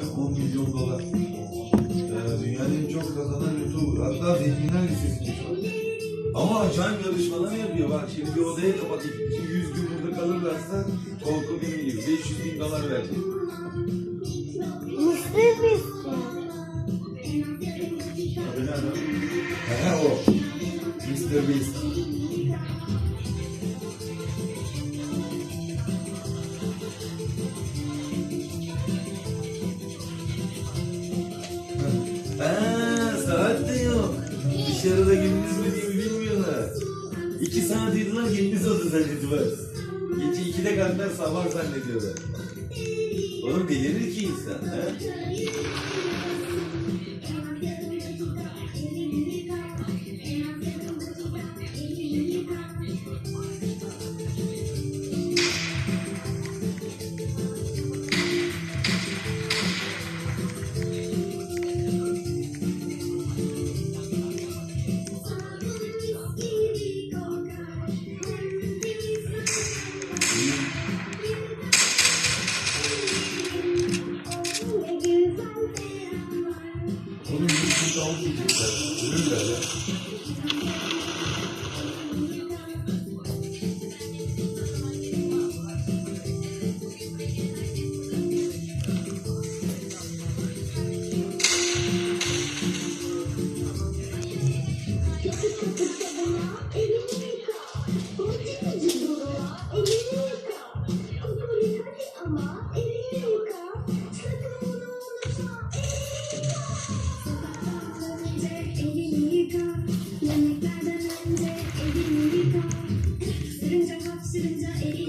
He? 10 milyon dolar. Ee, dünyanın en çok kazanan YouTuber. Hatta zenginler listesinde şu an. Ama acayip yarışmalar yapıyor. Bak şimdi bir odaya kapat. İki- 100 gün burada kalırlarsa korku filmi gibi. 500 bin dolar verecek. Mısır nerede? He o. Mr. Beast. Dışarıda gündüz mü diye bilmiyorlar. İki saat uyudular gündüz oldu zannediyorlar. Gece ikide kalktılar sabah zannediyorlar. Oğlum delirir ki insan. Ha?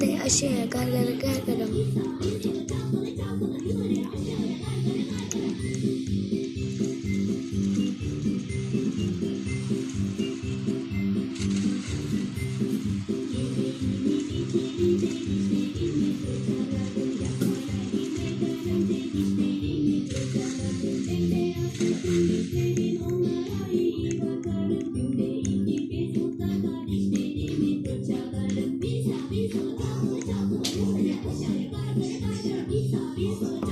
بدأ أشياء قرقرة قرقرة Thank you. You.